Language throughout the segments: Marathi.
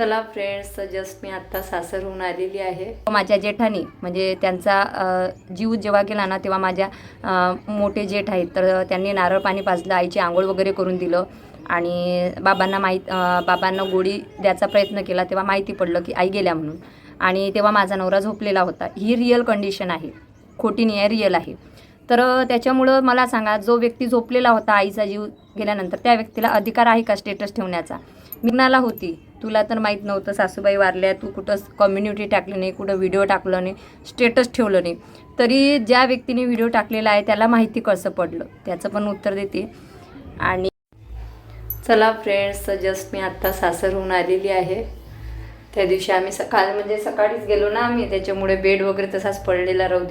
चला फ्रेंड्स जस्ट मी आत्ता सासरहून आलेली आहे. माझ्या जेठानी म्हणजे त्यांचा जीव जेव्हा गेला ना तेव्हा माझ्या मोठे जेठ आहेत. तर त्यांनी नारळ पाणी पाजलं आईची आंघोळ वगैरे करून दिलं. आणि बाबांना माहीत बाबांना गोळी द्यायचा प्रयत्न केला तेव्हा माहिती पडलं की आई गेल्या म्हणून. आणि तेव्हा माझा नवरा झोपलेला होता. ही रिअल कंडिशन आहे. खोटी नाही आहे रिअल आहे. तर त्याच्यामुळं मला सांगा जो व्यक्ती झोपलेला होता आईचा जीव गेल्यानंतर त्या व्यक्तीला अधिकार आहे का स्टेटस ठेवण्याचा? मी होती. तुला तर माहीत नव्हतं सासूबाई वारल्या तू कुठं कम्युनिटी टाकली नाही कुठं व्हिडिओ टाकलं नाही स्टेटस ठेवलं नाही. तरी ज्या व्यक्तीने व्हिडिओ टाकलेला आहे त्याला माहिती कसं पडलं? त्याचं पण उत्तर देते. आणि चला फ्रेंड्स जस्ट मी आत्ता सासरहून आलेली आहे. त्या दिवशी आम्ही सकाळ म्हणजे सकाळीच गेलो ना आम्ही त्याच्यामुळे बेड वगैरे तसाच पडलेला राहू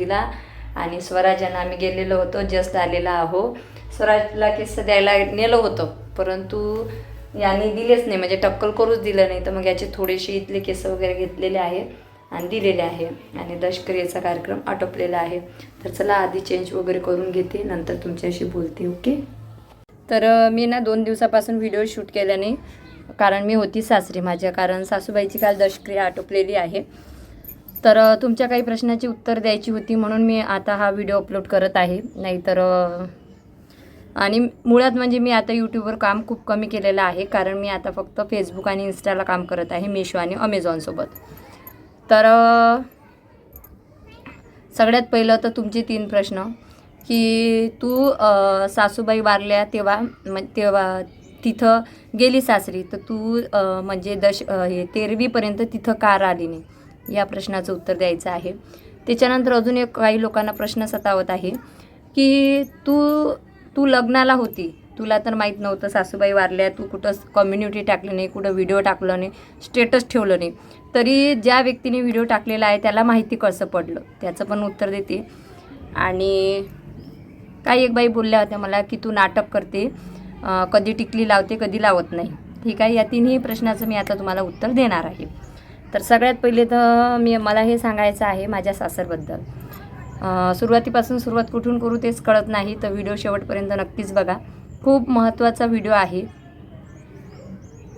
आणि स्वराजांना आम्ही गेलेलो होतो जस्ट आलेला आहो. स्वराजला केस द्यायला नेलं होतं परंतु यांनी दिलेच नाही म्हणजे टक्कल करूच दिलं नाही. तर मग याचे थोडेसे इथले केस वगैरे घेतलेले आहे आणि दिलेले आहे. आणि दशक्रियेचा कार्यक्रम आटोपलेला आहे. तर चला आधी चेंज वगैरे करून घेते. नंतर तुमच्याशी बोलते ओके तर मी ना दोन दिवसापासून व्हिडिओ शूट केला नाही. कारण मी होती सासरी माझ्या. कारण सासूबाईची काल दशक्रिया आटोपलेली आहे. तर तुमच्या काही प्रश्नाची उत्तर द्यायची होती म्हणून मी आता हा व्हिडिओ अपलोड करत आहे. नाहीतर आणि मुळात म्हणजे मी आता यूट्यूबवर काम खूप कमी केलेलं आहे कारण मी आता फक्त फेसबुक आणि इन्स्टाला काम करत आहे मिशो आणि अमेझॉनसोबत तर सगळ्यात पहिलं तर तुमचे तीन प्रश्न. की तू सासूबाई वारल्या तेव्हा म तेव्हा तिथं गेली सासरी तर तू म्हणजे दश हे तेरवीपर्यंत तिथं का आली नाही? या प्रश्नाचं उत्तर द्यायचं आहे. त्याच्यानंतर अजून एक काही लोकांना प्रश्न सतावत आहे की तू तू लग्नाला होती. तुला तर माहीत नव्हतं सासूबाई वारल्या तू कुठं कम्युनिटी टाकली नाही कुठं व्हिडिओ टाकलं नाही स्टेटस ठेवलं नाही. तरी ज्या व्यक्तीने व्हिडिओ टाकलेला आहे त्याला माहिती कसं पडलं? त्याचं पण उत्तर देते. आणि काही एक बाई बोलल्या होत्या मला की तू नाटक करते कधी टिकली लावते कधी लावत नाही. ठीक आहे या तिन्ही प्रश्नाचं मी आता तुम्हाला उत्तर देणार आहे. तर सगळ्यात पहिले तर मी मला हे सांगायचं आहे माझ्या सासरबद्दल. सुरुवातीपासून सुरुवात कुठून करू तेच कळत नाही तर व्हिडिओ शेवटपर्यंत नक्कीच बघा. खूप महत्त्वाचा व्हिडिओ आहे.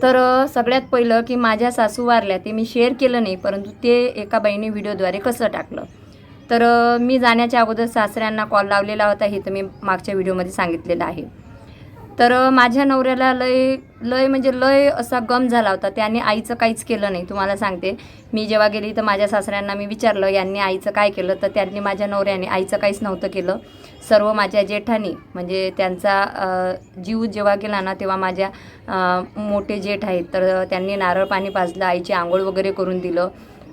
तर सगळ्यात पहिलं की माझ्या सासू वारल्या ते मी शेअर केलं नाही परंतु ते एका बाईने व्हिडिओद्वारे कसं टाकलं. तर मी जाण्याच्या अगोदर सासऱ्यांना कॉल लावलेला होता हे तर मी मागच्या व्हिडिओमध्ये सांगितलेलं आहे. तर माझ्या नवऱ्याला लय लय म्हणजे लय असा गम झाला होता. त्याने आईचं काहीच केलं नाही. तुम्हाला सांगते. मी जेव्हा गेली तर माझ्या सासऱ्यांना मी विचारलं यांनी आईचं काय केलं? तर त्यांनी माझ्या नवऱ्याने आईचं काहीच नव्हतं केलं. सर्व माझ्या जेठानी म्हणजे त्यांचा जीव जेव्हा गेला ना तेव्हा माझ्या मोठे जेठ आहेत. तर त्यांनी नारळ पाणी पाजलं आईची आंघोळ वगैरे करून दिलं.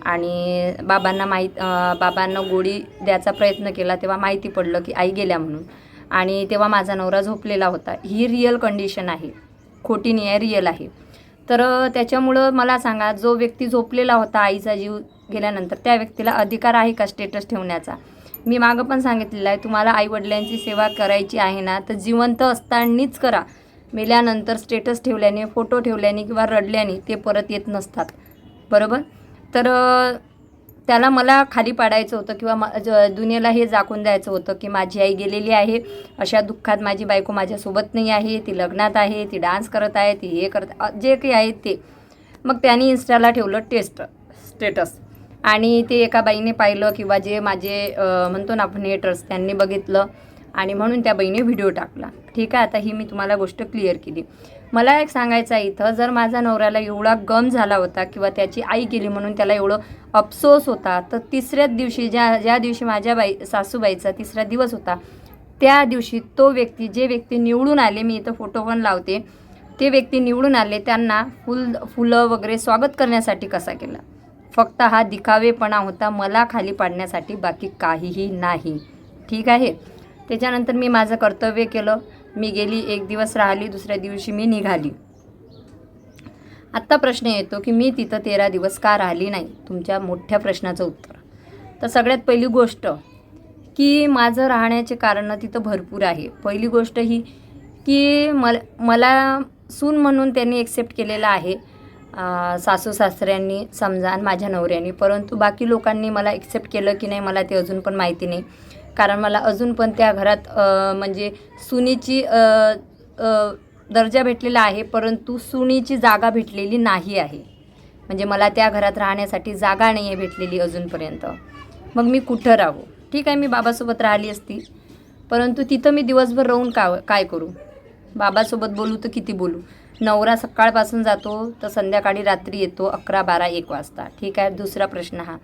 आणि बाबांना माहीत बाबांना गोळी द्यायचा प्रयत्न केला तेव्हा माहिती पडलं की आई गेल्या म्हणून. आणि तेव्हा माझा नवरा झोपलेला होता. ही रिअल कंडिशन आहे. खोटी नाही आहे रिअल आहे. तर त्याच्यामुळं मला सांगा जो व्यक्ती झोपलेला होता आईचा जीव गेल्यानंतर त्या व्यक्तीला अधिकार आहे का स्टेटस ठेवण्याचा? मी मागं पण सांगितलेलं आहे तुम्हाला आईवडिलांची सेवा करायची आहे ना तर जिवंत असतानाच करा. मेल्यानंतर स्टेटस ठेवल्याने फोटो ठेवल्याने किंवा रडल्याने ते परत येत नसतात. बरोबर? तर त्याला मला खाली पाडायचं होतं किंवा मा ज- दुनियेला हे दाखवून द्यायचं होतं की माझी आई गेलेली आहे अशा दुःखात माझी बायको माझ्यासोबत नाही आहे ती लग्नात आहे ती डान्स करत आहे ती हे करत जे काही आहे ते. मग त्यांनी इन्स्टाला ठेवलं टेस्ट स्टेटस. आणि ते एका बाईने पाहिलं किंवा जे माझे म्हणतो ना आपण हेटर्स त्यांनी बघितलं आणि म्हणून त्या बाईने व्हिडिओ टाकला. ठीक आहे आता ही मी तुम्हाला गोष्ट क्लिअर केली. मला एक सांगायचं आहे इथं जर माझा नवऱ्याला एवढा गम झाला होता किंवा त्याची आई गेली म्हणून त्याला एवढं अफसोस होता तर तिसऱ्याच दिवशी ज्या ज्या दिवशी माझ्या बाई सासूबाईचा तिसरा दिवस होता त्या दिवशी तो व्यक्ती जे व्यक्ती निवडून आले मी इथं फोटो पण लावते ते व्यक्ती निवडून आले त्यांना फुल फुलं वगैरे स्वागत करण्यासाठी कसा केला? फक्त हा दिखावेपणा होता मला खाली पाडण्यासाठी बाकी काहीही नाही. ठीक आहे? त्याच्यानंतर मी माझं कर्तव्य केलं. मी गेली एक दिवस राहिली दुसऱ्या दिवशी मी निघाली. आत्ता प्रश्न येतो की मी तिथं तेरा दिवस का राहिली नाही? तुमच्या मोठ्या प्रश्नाचं उत्तर. तर सगळ्यात पहिली गोष्ट की माझं राहण्याचे कारणं तिथं भरपूर आहे. पहिली गोष्ट ही की मल मला सून म्हणून त्यांनी एक्सेप्ट केलेलं आहे. सासू सासऱ्यांनी समजा आणि माझ्या नवऱ्यानी. परंतु बाकी लोकांनी मला एक्सेप्ट केलं की नाही मला ते अजून पण माहिती नाही. कारण मला अजून पण त्या घरात म्हणजे सुनीची दर्जा भेटलेला आहे परंतु सुनीची जागा भेटलेली नाही आहे. म्हणजे मला त्या घरात राहण्यासाठी जागा नाही आहे भेटलेली अजूनपर्यंत. मग मी कुठं राहू? ठीक आहे मी बाबासोबत राहिली असती. परंतु तिथं मी दिवसभर राहून का काय करू? बाबासोबत बोलू तर किती बोलू? नवरा सकाळपासून जातो तर संध्याकाळी रात्री येतो अकरा बारा एक वाजता. ठीक आहे दुसरा प्रश्न हा.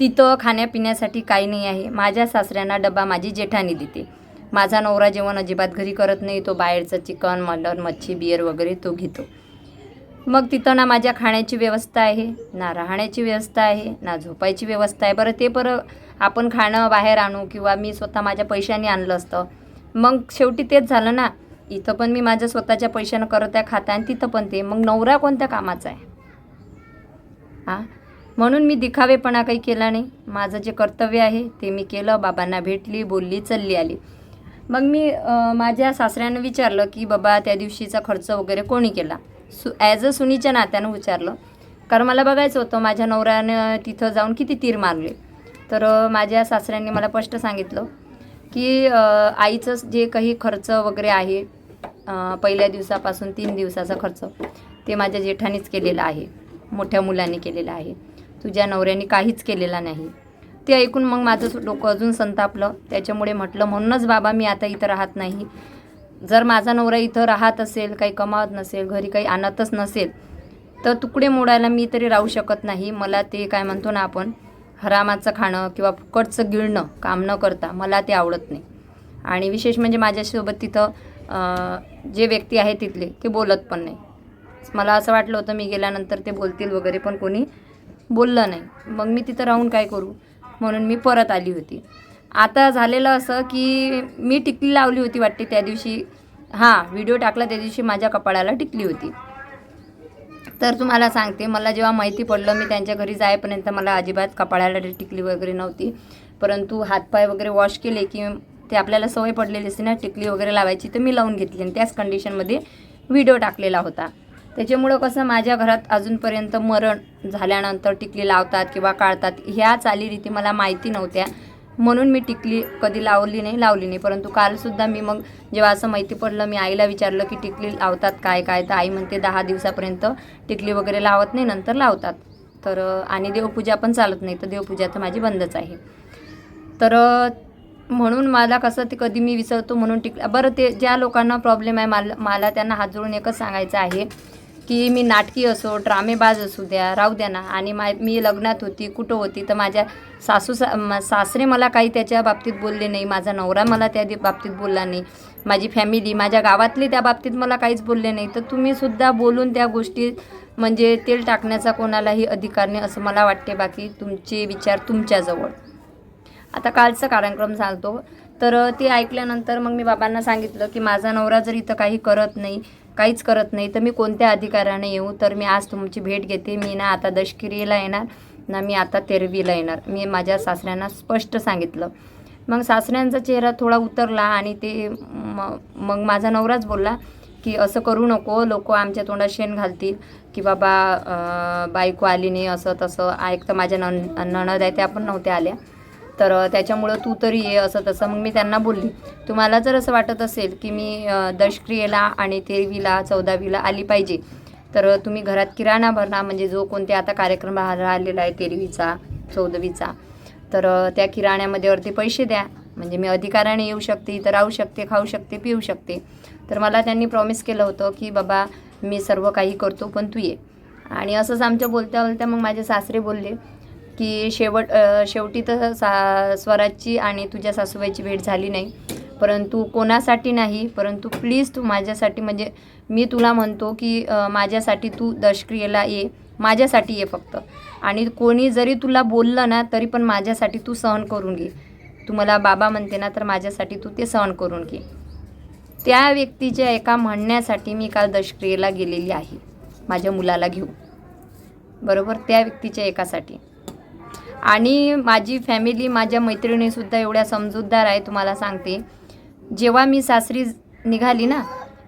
तिथं खाण्यापिण्यासाठी काही नाही आहे. माझ्या सासऱ्यांना डबा माझी जेठानी देते. माझा नवरा जेवण अजिबात घरी करत नाही. तो बाहेरचं चिकन मटन मच्छी बियर वगैरे तो घेतो. मग तिथं ना माझ्या खाण्याची व्यवस्था आहे ना राहण्याची व्यवस्था आहे ना झोपायची व्यवस्था आहे. बरं ते बरं आपण खाणं बाहेर आणू किंवा मी स्वतः माझ्या पैशाने आणलं असतं. मग शेवटी तेच झालं ना. इथं पण मी माझ्या स्वतःच्या पैशानं करत आहे खाता आणि तिथं पण ते. मग नवरा कोणत्या कामाचा आहे? हां म्हणून मी दिखावेपणा काही केला नाही. माझं जे कर्तव्य आहे ते मी केलं. बाबांना भेटली बोलली चालली आली. मग मी माझ्या सासऱ्यानं विचारलं की बाबा त्या दिवशीचा खर्च वगैरे कोणी केला? सु ॲज अ सुनीच्या नात्यानं विचारलं. कारण मला बघायचं होतं माझ्या नवऱ्यानं तिथं जाऊन किती तीर मारले. तर माझ्या सासऱ्यांनी मला स्पष्ट सांगितलं की आईचं जे काही खर्च वगैरे आहे पहिल्या दिवसापासून तीन दिवसाचा खर्च ते माझ्या जेठानीच केलेला आहे. मोठ्या मुलांनी केलेला आहे. तुझ्या नवऱ्याने काहीच केलेला नाही. ते ऐकून मग माझं डोकं अजून संतापलं. त्याच्यामुळे म्हटलं म्हणूनच बाबा मी आता इथं राहत नाही. जर माझा नवरा इथं राहत असेल काही कमावत नसेल घरी काही आणतच नसेल तर तुकडे मोडायला मी तरी राहू शकत नाही. मला ते काय म्हणतो ना आपण हरामाचं खाणं किंवा फुकटचं गिळणं काम न करता मला ते आवडत नाही. आणि विशेष म्हणजे माझ्यासोबत तिथं जे व्यक्ती आहे तिथले ते बोलत पण नाही. मला असं वाटलं होतं मी गेल्यानंतर ते बोलतील वगैरे पण कोणी बोललं नाही. मग मी तिथं राहून काय करू? म्हणून मी परत आली होती. आता झालेलं असं की मी टिकली लावली होती वाटते त्या दिवशी. हां व्हिडिओ टाकला त्या दिवशी माझ्या कपाळाला टिकली होती. तर तुम्हाला सांगते मला जेव्हा माहिती पडलं मी त्यांच्या घरी जायपर्यंत मला अजिबात कपाळाला टिकली वगैरे नव्हती. परंतु हातपाय वगैरे वॉश केले की ते आपल्याला सवय पडलेली असते ना टिकली वगैरे लावायची तर मी लावून घेतली आणि त्याच कंडिशनमध्ये व्हिडिओ टाकलेला होता. त्याच्यामुळं कसं माझ्या घरात अजूनपर्यंत मरण झाल्यानंतर टिकली लावतात किंवा काढतात ह्या चालीरीती मला माहिती नव्हत्या. म्हणून मी टिकली कधी लावली नाही लावली नाही. परंतु कालसुद्धा मी मग जेव्हा असं माहिती पडलं मी आईला विचारलं की टिकली लावतात काय काय? तर आई म्हणते दहा दिवसापर्यंत टिकली वगैरे लावत नाही नंतर लावतात. तर आणि देवपूजा पण चालत नाही तर देवपूजा तर माझी बंदच आहे. तर म्हणून मला कसं ते कधी मी विसरतो म्हणून टिक बरं ते ज्या लोकांना प्रॉब्लेम आहे मला मला त्यांना हात जोडून एकच सांगायचं आहे की मी नाटकी असो ड्रामेबाज असू द्या राहू द्या ना. आणि मा मी लग्नात होती कुठं होती तर माझ्या सासू सा सासरे मला काही त्याच्या बाबतीत बोलले नाही. माझा नवरा मला त्या बाबतीत बोलला नाही. माझी फॅमिली माझ्या गावातली त्या बाबतीत मला काहीच बोलले नाही. तर तुम्हीसुद्धा बोलून त्या गोष्टी म्हणजे तेल टाकण्याचा कोणालाही अधिकार नाही असं मला वाटते. बाकी तुमचे विचार तुमच्याजवळ. आता कालचा कार्यक्रम चालतो तर ते ऐकल्यानंतर मग मी बाबांना सांगितलं की माझा नवरा जर इथं काही करत नाही काहीच करत नाही. तर मी कोणत्या अधिकाराने येऊ? तर मी आज तुमची भेट घेते. मी ना आता दशकिरीला येणार ना मी आता तेरवीला येणार. मी माझ्या सासऱ्यांना स्पष्ट सांगितलं. मग सासऱ्यांचा चेहरा थोडा उतरला आणि ते म- मग माझा नवराच बोलला की असं करू नको लोक आमच्या तोंडात शेण घालतील की बाबा बायको आली नाही असं तसं. एक तर माझ्या नन नणद आहे त्या पण नव्हत्या आल्या. तर त्याच्यामुळं तू तरी ये असं तसं. मग मी त्यांना बोलली तुम्हाला जर असं वाटत असेल की मी दशक्रियेला आणि तेरवीला चौदावीला आली पाहिजे तर तुम्ही घरात किराणा भरणा म्हणजे जो कोणते आता कार्यक्रम राह- राहिलेला आहे तेरवीचा चौदावीचा तर त्या किराण्यामध्ये वरती पैसे द्या. म्हणजे मी अधिकाराने येऊ शकते इथं राहू शकते खाऊ शकते पिऊ शकते. तर मला त्यांनी प्रॉमिस केलं होतं की बाबा मी सर्व काही करतो पण तू ये. आणि असंच आमच्या बोलत्या बोलत्या मग माझे सासरे बोलले की शेवट शेवटी तर सा स्वराजची आणि तुझ्या सासूबाईची भेट झाली नाही. परंतु कोणासाठी नाही परंतु प्लीज तू माझ्यासाठी म्हणजे मी तुला म्हणतो की माझ्यासाठी तू दशक्रियेला ये माझ्यासाठी ये फक्त. आणि कोणी जरी तुला बोललं ना तरी पण माझ्यासाठी तू सहन करून घे. तू मला बाबा म्हणते ना तर माझ्यासाठी तू ते सहन करून घे. त्या व्यक्तीच्या एका म्हणण्यासाठी मी काल दशक्रियेला गेलेली आहे माझ्या मुलाला घेऊ बरोबर? त्या व्यक्तीच्या एकासाठी. आणि माझी फॅमिली माझ्या मैत्रिणीसुद्धा एवढ्या समजूतदार आहे तुम्हाला सांगते. जेव्हा मी सासरी निघाली ना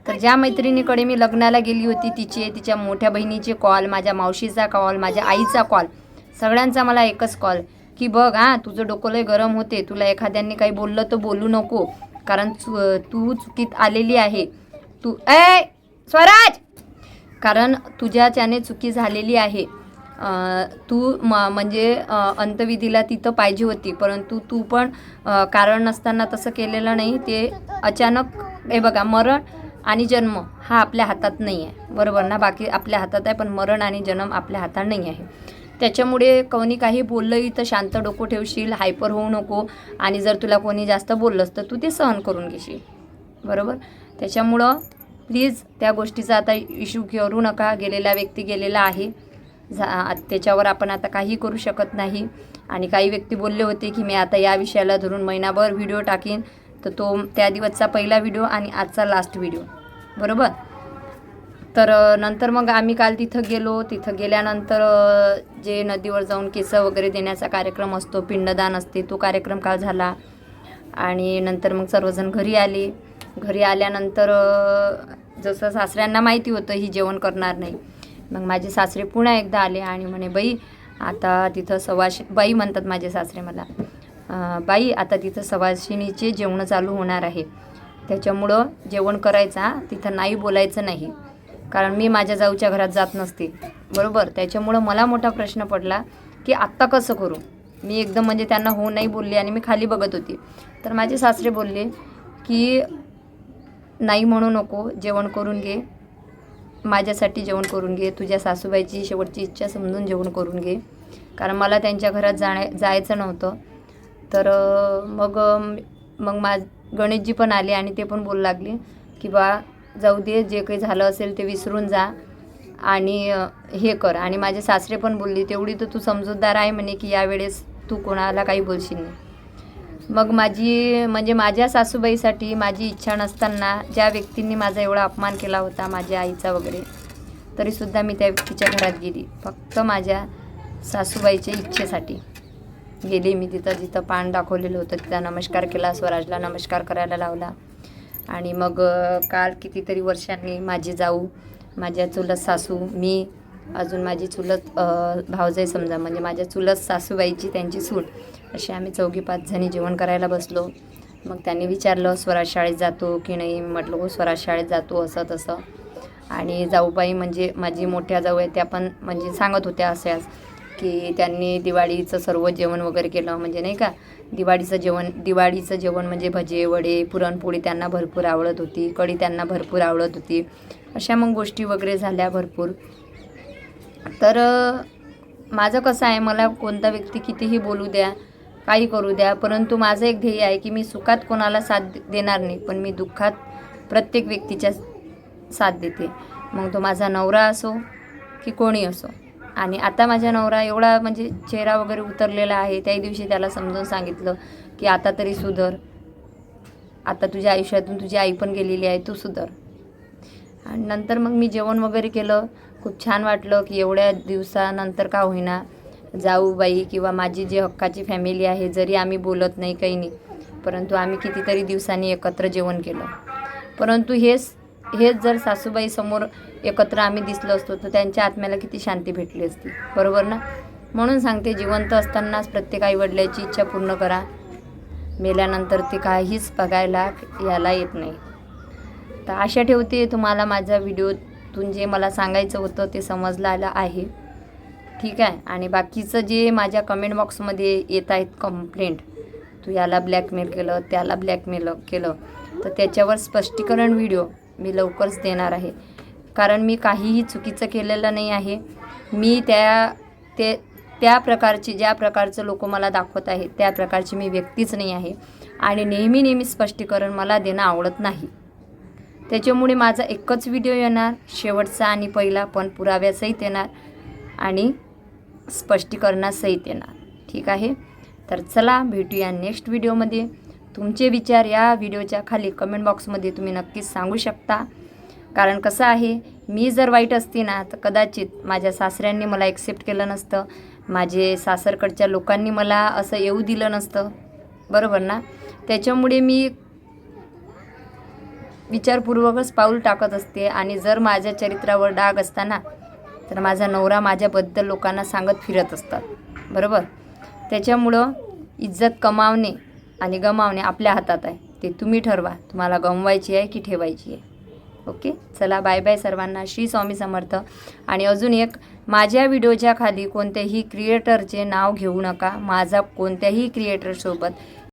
तर ज्या मैत्रिणीकडे मी लग्नाला गेली होती तिचे तिच्या मोठ्या बहिणीचे कॉल माझ्या मावशीचा कॉल माझ्या आईचा कॉल सगळ्यांचा मला एकच कॉल की बघ हां तुझं डोकं लय गरम होते तुला एखाद्याने काही बोललं तर बोलू नको कारण चु तू चुकीत आलेली आहे. तू ए स्वराज! कारण तुझ्याच्याने चुकी झालेली आहे. तू म म्हणजे अंतविधीला तिथं पाहिजे होती परंतु तू पण कारण नसताना तसं केलेलं नाही. ते अचानक हे बघा मरण आणि जन्म हा आपल्या हातात नाही आहे. बरोबर ना? बाकी आपल्या हातात आहे पण मरण आणि जन्म आपल्या हातात नाही आहे. त्याच्यामुळे कोणी काही बोललंही तर शांत डोकं ठेवशील हायपर होऊ नको आणि जर तुला कोणी जास्त बोललंस तर तू ते सहन करून घेशील. बरोबर? त्याच्यामुळं प्लीज त्या गोष्टीचा आता इश्यू करू नका. गेलेला व्यक्ती गेलेला आहे. झा त्याच्यावर आपण आता काही करू शकत नाही. आणि काही व्यक्ती बोलले होते की मी आता या विषयाला धरून महिनाभर व्हिडिओ टाकीन. तर तो त्या दिवसचा पहिला व्हिडिओ आणि आजचा लास्ट व्हिडिओ. बरोबर? तर नंतर मग आम्ही काल तिथं गेलो. तिथं गेल्यानंतर जे नदीवर जाऊन केसं वगैरे देण्याचा कार्यक्रम असतो पिंडदान असते तो कार्यक्रम काल झाला. आणि नंतर मग सर्वजण घरी आले. घरी आल्यानंतर जसं सासऱ्यांना माहिती होतं ही जेवण करणार नाही. मग माझे सासरे पुन्हा एकदा आले आणि म्हणे बाई आता तिथं सवाशी बाई म्हणतात माझे सासरे मला बाई आता तिथं सवाशिणीचे जेवण चालू होणार आहे. त्याच्यामुळं जेवण करायचं तिथं नाही बोलायचं नाही. कारण मी माझ्या जाऊच्या घरात जात नसते. बरोबर? त्याच्यामुळं मला मोठा प्रश्न पडला की आत्ता कसं करू? मी एकदम म्हणजे त्यांना हो नाही बोलले आणि मी खाली बघत होती. तर माझे सासरे बोलले की नाही म्हणू नको जेवण करून घे. माझ्यासाठी जेवण करून घे तुझ्या सासूबाईची शेवटची इच्छा समजून जेवण करून घे. कारण मला त्यांच्या घरात जाण्या जायचं नव्हतं. तर मग मग मा गणेशजी पण आले आणि ते पण बोलू लागले की बा जाऊ दे जे काही झालं असेल ते विसरून जा आणि हे कर. आणि माझे सासरे पण बोलले तेवढी तर तू समजूतदार आहे म्हणे की यावेळेस तू कोणाला काही बोलशील नाही. मग माझी म्हणजे माझ्या सासूबाईसाठी माझी इच्छा नसताना ज्या व्यक्तींनी माझा एवढा अपमान केला होता माझ्या आईचा वगैरे तरीसुद्धा मी त्या व्यक्तीच्या घरात गेली. फक्त माझ्या सासूबाईच्या इच्छेसाठी गेली मी. तिथं जिथं पान दाखवलेलं होतं तिथं नमस्कार केला स्वराजला नमस्कार करायला लावला. आणि मग काल कितीतरी वर्षांनी माझी जाऊ माझ्या चुलत सासू मी अजून माझी चुलत अ, भावजाई समजा म्हणजे माझ्या चुलत सासूबाईची त्यांची सूट. अशी आम्ही चौघी पाच जणी जेवण करायला बसलो. मग त्यांनी विचारलं स्वराज शाळेत जातो की नाही? म्हटलं हो स्वराज शाळेत जातो असं तसं. आणि जाऊबाई म्हणजे माझी मोठ्या जाऊ आहे त्या पण म्हणजे सांगत होत्या अशाच की त्यांनी दिवाळीचं सर्व जेवण वगैरे केलं. म्हणजे नाही का दिवाळीचं जेवण दिवाळीचं जेवण म्हणजे भजे वडे पुरणपोळी त्यांना भरपूर आवडत होती कढी त्यांना भरपूर आवडत होती. अशा मग गोष्टी वगैरे झाल्या भरपूर. तर माझं कसं आहे मला कोणता व्यक्ती कितीही बोलू द्या काही करू द्या परंतु माझं एक ध्येय आहे की मी सुखात कोणाला साथ देणार नाही पण मी दुःखात प्रत्येक व्यक्तीच्या साथ देते. मग तो माझा नवरा असो की कोणी असो. आणि आता माझा नवरा एवढा म्हणजे चेहरा वगैरे उतरलेला आहे त्याही दिवशी त्याला समजून सांगितलं की आता तरी सुधर. आता तुझ्या आयुष्यातून तुझी आई पण गेलेली आहे तू सुधर. आणि नंतर मग मी जेवण वगैरे केलं. खूप छान वाटलं की एवढ्या दिवसानंतर का होईना जाऊबाई किंवा माझी जी हक्काची फॅमिली आहे जरी आम्ही बोलत नाही काही नाही परंतु आम्ही कितीतरी दिवसांनी एकत्र जेवण केलं. परंतु हेच हेच जर सासूबाई समोर एकत्र आम्ही दिसलो असतो तर त्यांच्या आत्म्याला किती शांती भेटली असती. बरोबर ना? म्हणून सांगते जिवंत असतानाच प्रत्येक आईवडिलाची इच्छा पूर्ण करा. मेल्यानंतर ते काहीच बघायला याला येत नाही. तर आशा ठेवते तुम्हाला माझ्या व्हिडिओतून जे मला सांगायचं होतं ते समजलं आलं आहे. ठीक आहे? आणि बाकीचं जे माझ्या कमेंट बॉक्समध्ये येत आहेत कंप्लेंट तू याला ब्लॅकमेल केलं त्याला ब्लॅकमेल केलं तर त्याच्यावर स्पष्टीकरण व्हिडिओ मी लवकरच देणार आहे. कारण मी काहीही चुकीचं केलेलं नाही आहे. मी त्या ते त्या प्रकारची ज्या प्रकारचं लोक मला दाखवत आहेत त्या प्रकारची मी व्यक्तीच नाही आहे. आणि नेहमी नेहमी स्पष्टीकरण मला देणं आवडत नाही. त्याच्यामुळे माझा एकच व्हिडिओ येणार. शेवटचा आणि पहिला पण पुराव्यासहित येणार. आणि स्पष्टीकरणासहित येणार. ठीक आहे? तर चला भेटूया नेक्स्ट व्हिडिओमध्ये तुमचे विचार या व्हिडिओच्या खाली कमेंट बॉक्समध्ये तुम्ही नक्कीच सांगू शकता. कारण कसं आहे मी जर वाईट असते ना तर कदाचित माझ्या सासऱ्यांनी मला एक्सेप्ट केलं नसतं. माझे सासरकडच्या लोकांनी मला असं येऊ दिलं नसतं. बरोबर ना? त्याच्यामुळे मी विचारपूर्वकच पाऊल टाकत असते आणि जर माझ्या चरित्रावर डाग असताना तर माझा नवरा माझ्याबद्दल लोकांना सांगत फिरत असतात. बरोबर? त्याच्यामुळं इज्जत कमावणे आणि गमावणे आपल्या हातात आहे. ते तुम्ही ठरवा. तुम्हाला गमवायची आहे की ठेवायची आहे. ओके? चला बाय बाय सर्वांना. श्री स्वामी समर्थ. आणि अजून एक माझ्या व्हिडिओच्या खाली कोणत्याही क्रिएटरचे नाव घेऊ नका. माझा कोणत्याही क्रिएटरसोबत